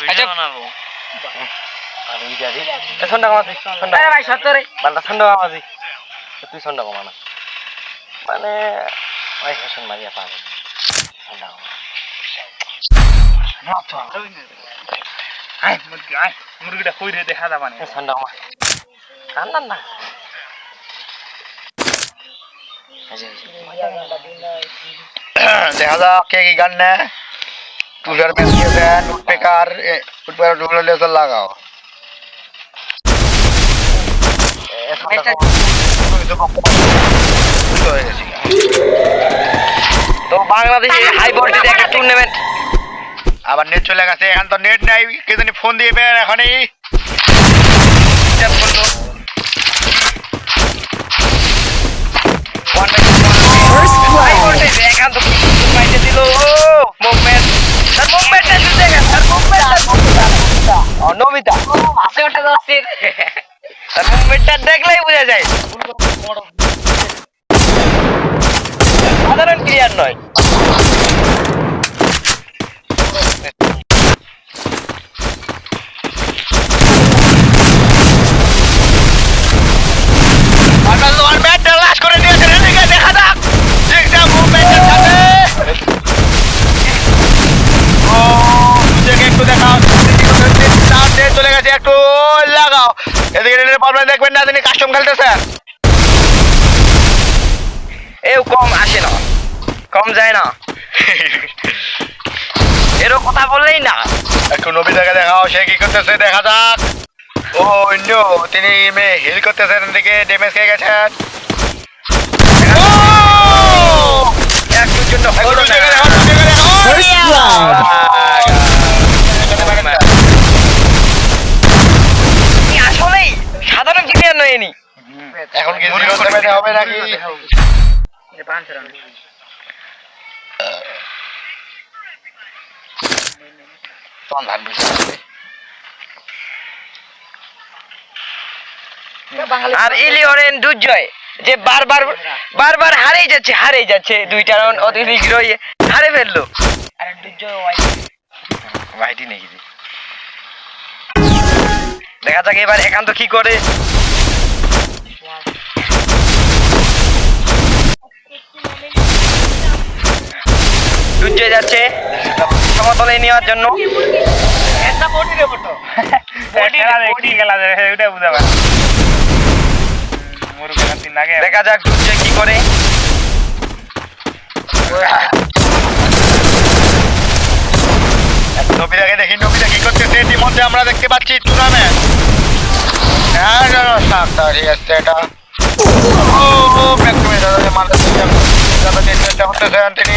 Video. বানাবো। আর ওই গাড়ি এ কমাছি সন্ধ্যা আরে ভাই সত্তরে। বালটা সন্ধ্যা কমাছি তুই সন্ধ্যা কমানা মানে ওই হেসন মারিয়া পাবে সন্ধ্যা কমা। আয় মুরগি আয়। মুরগিটা কইরে দেখা যাবা না। কমা। না। দেখা যাক কে কি গান নেয়। টুলার ডুবলে লেজার লাগাও। তো বাংলাদেশে হাই ভোল্টেজ একটা টুর্নামেন্ট আবার নেট চলে গেছে এখন তো নেট নাই কে জানি ফোন দিয়ে বের এখনই। First blood. তো দিল ও মুভমেন্ট তার মুভমেন্টটা শুনতে গেছে তার মুভমেন্টটা নমিতা দশের তার মুভমেন্টটা দেখলেই বোঝা যায় সাধারণ ক্লিয়ার নয় আপনার তোমার ব্যাটটা লাশ করে দিয়েছেন এদিকে দেখা যাক ঠিকঠাক মুভমেন্টের সাথে ও দুজনকে একটু দেখাও চার দিয়ে চলে গেছে একটু লাগাও এদিকে নেটের প্রবলেম দেখবেন না তিনি কাস্টম খেলতেছেন। এও কম আসে না কম যায় না। এরও কথা বললেই না। একটু নবীদাকে দেখাও সে কি করতেছে দেখা যাক। ও অন্য তিনি মেয়ে হিল করতেছেন এদিকে ড্যামেজ খেয়ে গেছেন। ও! জন্য একটু হলো না দুজনকে দেখাও, দুজনকে দেখাও। First blood. তুমি আসলেই নয় এখন কি জিরো সেভেনে হবে নাকি? তখন ধান বেশি আসবে। আর দুর্জয় যে বারবার বারবার হারেই যাচ্ছে হারেই যাচ্ছে। দুইটা রাউন্ড অতিরিক্ত রয়ে হারে ফেলল। আরে দুর্জয় নাকি দেখা যাক এবার একান্ত কি করে। দুর্জয় যাচ্ছে সমতলে নেওয়ার জন্য একটা বডি রে বটো খেলা দেখ যাক দুর্জয় কি করে নবীদাকে দেখি নবীদা কি করতেছে ইতিমধ্যে আমরা দেখতে পাচ্ছি টুর্নামেন্ট হ্যাঁ আছে এটা ও ও ব্যাক টু দাদা মারতে দাদা চেষ্টা করতেছেন তিনি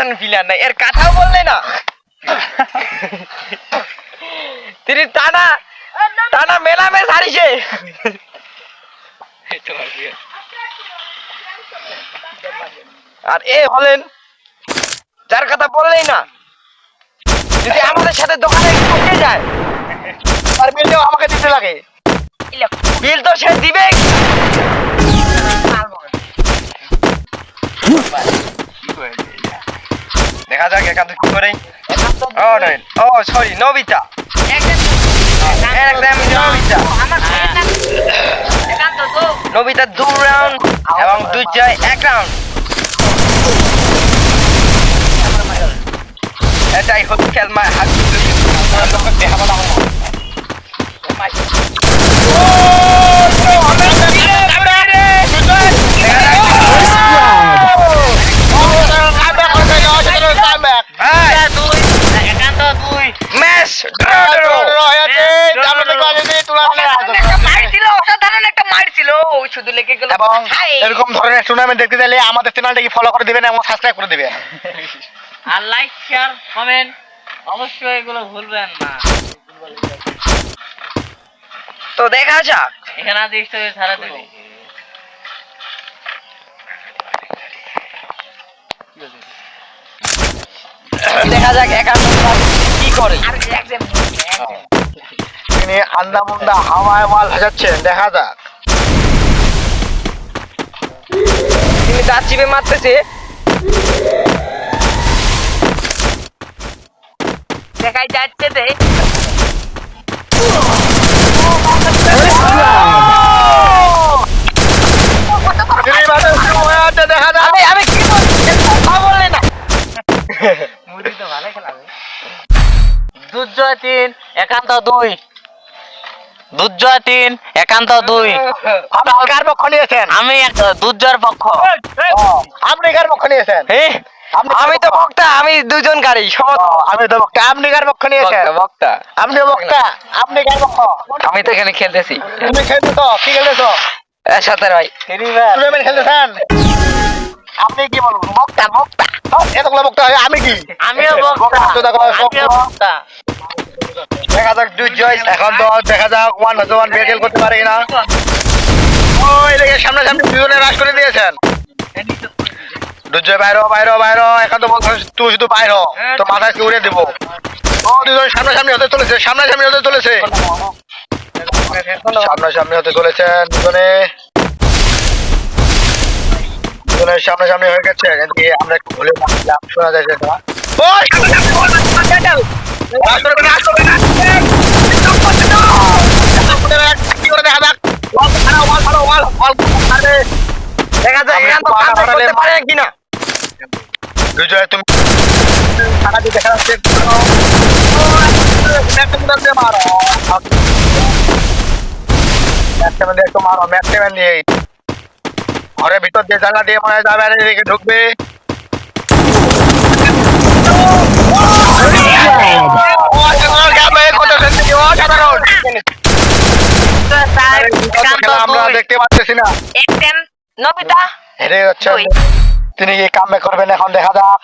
সাধারণ প্লেয়ার নাই এর কথাও বললে না। তিনি টানা টানা মেলা মেস হারিছে। আর এ হলেন যার কথা বললেই না। যদি আমাদের সাথে দোকানে ঢুকে যায় আর বিলটাও আমাকে দিতে লাগে। বিল তো সে দিবে দেখা যাক একান্ত কি করে? ও নয় ও, সরি, নবিতা। নবিতা। দু রাউন্ড এবং দুই চাই এক রাউন্ড এটাই হচ্ছে খেলমা হাত। First এবং এরকম ধরনের টুর্নামেন্ট দেখতে চাইলে আমাদের চ্যানেলটাকে ফলো করে দিবেন এবং সাবস্ক্রাইব করে দিবেন। আর লাইক শেয়ার কমেন্ট অবশ্যই এগুলো ভুলবেন না। তো দেখা যাক। এখানে আদিস তো ছাড়া দেবো দেখা যাক একান্ন কি করে। তিনি আন্দা মুন্দা হাওয়ায় মাল ভাজাচ্ছেন দেখা যাক তিনি দাঁত চিপে মারতেছে দেখাই যাচ্ছে দে First blood. তিনি বাজার শুরু হয়ে আছে দেখা যাক আমি আমি কি বলছি? কথা বললে না। মুরগি তো দুর্জয় তিন একান্ত দুই। দুর্জয় তিন একান্ত দুই। আপনি কার পক্ষ নিয়েছেন আমি দুর্জয়ের পক্ষ। আপনি কার পক্ষ নিয়েছেন আমি তো বক্তা আমি দুজন গাড়ি আমি তো বক্তা। আপনি কার পক্ষ নিয়েছেন বক্তা আপনি বক্তা। আপনি কার পক্ষ? আমি তো এখানে খেলতেছি। তুমি খেলতেছো কি খেলতেছো? সাথে ভাই। টুর্নামেন্ট খেলতেছেন? আপনি কি বলুন বক্তা বক্তা। এতগুলো বক্তা হয় আমি কি? আমিও বক্তা। আমিও বক্তা। দেখা যাক দুর্জয় এখন তো দেখা যাক ওয়ান হচ্ছে ওয়ান বেটেল করতে পারে কিনা ওই দেখে সামনে সামনে দুজনে রাশ করে দিয়েছেন। দুর্জয় বাইরো বাইরো বাইরো। এখন তো বলছো তুই শুধু বাইরো, তো মাথায় উড়ে দেবো? ও, দুজন সামনে সামনে হতে চলেছে সামনে সামনে হতে চলেছে। সামনে সামনে হতে চলেছেন দুজনে। দুজনের সামনে সামনে হয়ে গেছে আমরা একটু ভুলে শোনা যায় সেটা ও সামনে সামনে ঘরের ভিতর দিয়ে জানলা দিয়ে মনে যাবে ঢুকবে। দেখতে পাচ্ছি না? একটেন নবিতা হেরে যাচ্ছেন তিনি কি কামে করবেন এখন? দেখা যাক।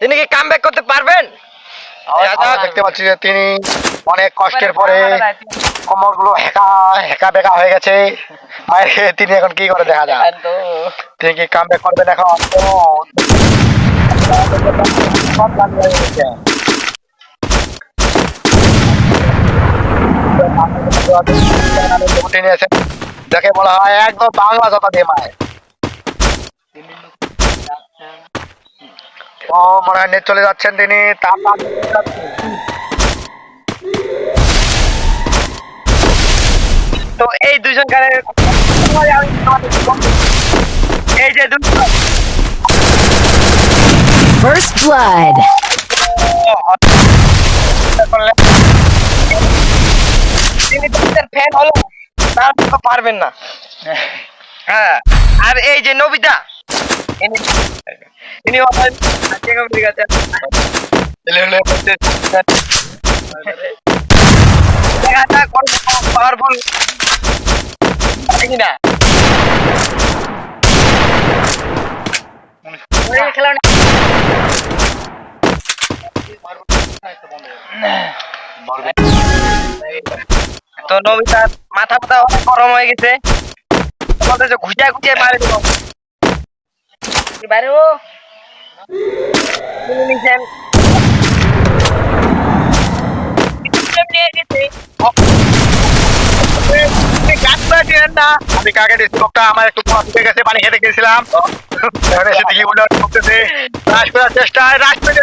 তিনি কি কাম করতে পারবেন? দেখতে পাচ্ছি যে তিনি অনেক কষ্টের পরে কোমরগুলো হেঁকা হেঁকা বেকা হয়ে গেছে। মায়ের খেয়ে তিনি এখন কি করে দেখা যায় তিনি কি কাম করবেন এখন। তিনি যাকে বলা হয় একদম বাংলা কথা দিয়ে মায়ের ও মনে হয় নেট চলে যাচ্ছেন তিনি তার তো এই দুজন গানের এই যে দুজন First blood. তিনি তোমাদের ফ্যান হলো তার পারবেন না। হ্যাঁ আর এই যে নবিতা ইনি- পাওয়ারফুল খেলা তো নবিতার মাথা মাথা অনেক গরম হয়ে গেছে। বলতেছে ঘুষা ঘুষে মারে দেবো। বাইরে ও। আমি কাকে আমার একটু পড়া গেছে পানি খেতে গেছিলাম এখন এসে দেখি উল্টো করতেছে রাশ করার চেষ্টায় পেতে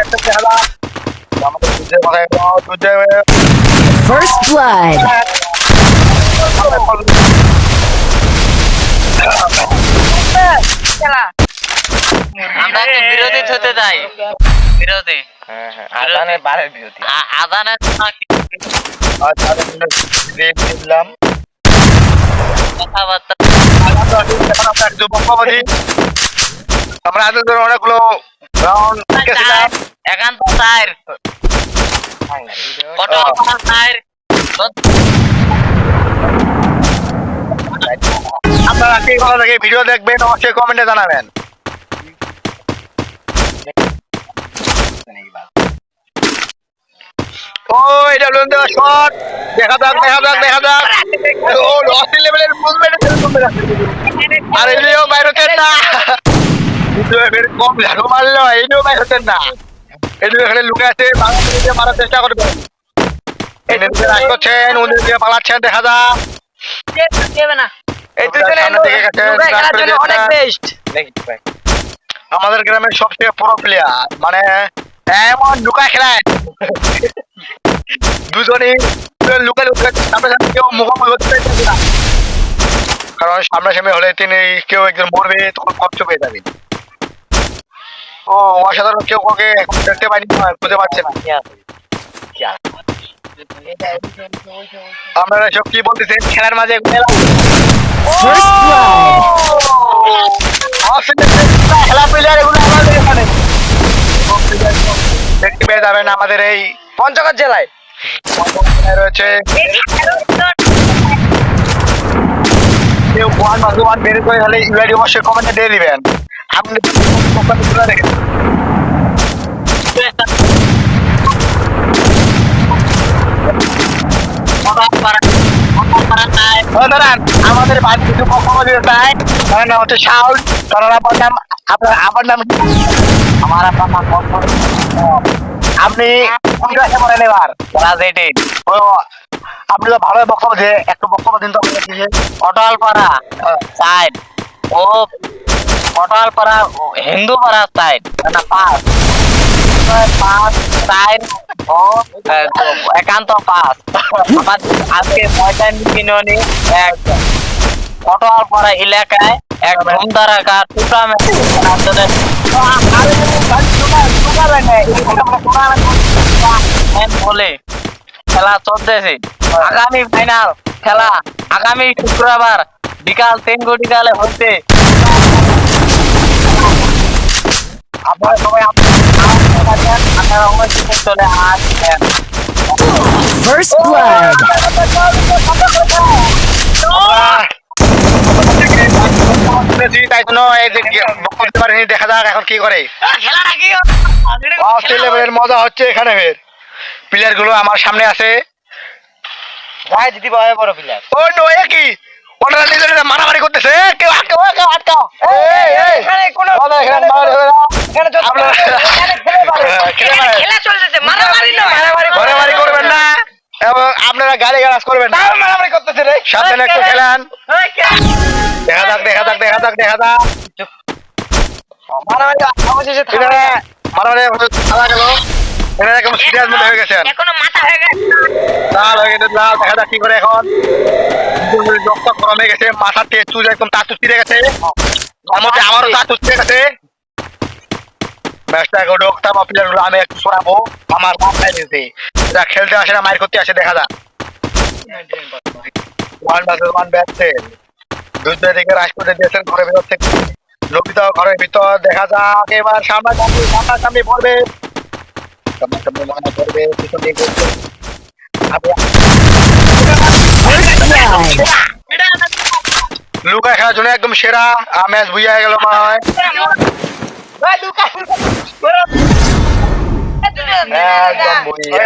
একটা চেহারা। First blood. আমরা কি বিরোধী হতে চাই? বিরোধী? হ্যাঁ হ্যাঁ আদানের বারের বিরতি আদানের দিয়ে দিলাম কথাবার্তা। আমরা আজ ধরে অনেকগুলো রাউন্ড একান্ত চার। কত চার। আপনারা কে ভালো লাগে ভিডিও দেখবেন অবশ্যই কমেন্টে জানাবেন। ও এটা লোন দেওয়া শট দেখা যাক দেখা যাক দেখা যাক। ও অস্ট্রেল লেভেলের মুভমেন্ট আর এলিও বাইর না। ঝাড়ু মারলো এলিও বাইর হচ্ছেন না। এলিও এখানে লুকে আছে বাংলাদেশে মারার চেষ্টা করবেন এদিকে করছেন উনি পালাচ্ছেন দেখা যাক। না? এই দুজনে সামনে দিকে গেছে, লুকায় খেলার জন্য রাস্তায় অনেক বেস্ট আমাদের গ্রামের সবচেয়ে বড় প্লেয়ার মানে এমন লুকায় খেলায় দুজনই লুকায় লুকায় সামনে সামনে কেউ মুখোমুখি হতে চাইছে না কারণ সামনাসামনি হলে তিনি কেউ একজন মরবে তখন কষ্ট পেয়ে যাবে। ও অসাধারণ কেউ কাউকে দেখতে পাইনি খুঁজে পাচ্ছে না। আপনারা সব কি বলতেছেন খেলার মাঝে দেখতে পেয়ে যাবেন আমাদের এই পঞ্চগড় জেলায়। রয়েছে। কেউ ওয়ান বের করে হলে ইউআইডি অবশ্যই কমেন্টে দিয়ে দিবেন। আপনি আমাদের বাড়ি কিছু বক্তব্য দিতে চাই তার নাম হচ্ছে শাউল তার আবার নাম আপনার আবার নাম আমার আপনার নাম আপনি কোন ক্লাসে পড়েন এবার? এইটে ও আপনি তো ভালো বক্তব্য দিয়ে একটু বক্তব্য দিন তো অটল পাড়া সাইড ও অটল পাড়া হিন্দু পাড়া সাইড না পাস পাস সাইড ও একান্ত পাস আজকে ময়দান বিনোনি এক অটল পাড়া এলাকায় এক ধুমধারাকা টুর্নামেন্ট বলে খেলা চলতেছে। আগামী ফাইনাল খেলা আগামী শুক্রবার বিকাল তিন ঘটিকালে হচ্ছে আপনারা সবাই আপনারা অবশ্যই চলে আসবেন First blood. তাই জন্য এই যে বক্তব্য দিতে পারেনি, দেখা যাক এখন কি করে লেভেলের মজা হচ্ছে এখানে ফের। প্লেয়ারগুলো আমার সামনে আছে ভাই দিদি ভাই বড় প্লেয়ার ও নো এ কি ওনারা নিজেরা মারামারি করতেছে। কেউ আটকাও কেউ মারামারি করবেন না। এবং আপনারা গালি গালাজ করবেন না। মারামারি করতেছে রে। সাবধানে একটু খেলেন। দেখা যাক দেখা যাক দেখা যাক দেখা যাক। মারামারি। মারামারি খেলা গেল। একদম সিরিয়াস মধ্যে হয়ে গেছেন এখনও মাথা হয়ে গেছে। লাল হয়ে গেছে লাল দেখা কি করে এখন। রক্ত গরমে গেছে মাথার তেজ চুল একদম গেছে। মধ্যে আমারও গেছে। এখন প্লেয়ারগুলো আমি একটু সরাবো আমার মাথায় এটা খেলতে আসে না মায়ের করতে আসে দেখা যাক। ওয়ান ভার্সেস ওয়ান ব্যাটসে দুই দিকে রাশ দিয়েছেন ঘরের ভিতর থেকে। লোকিত ঘরের ভিতর দেখা যাক এবার সামনাসামনি সামনাসামনি পড়বে সামনাসামনি মনে করবে পিছন করবে আপনি First blood. লুকা খেলার জন্য একদম সেরা ম্যাচ বুঝা গেল মনে হয় একদম বুঝিয়ে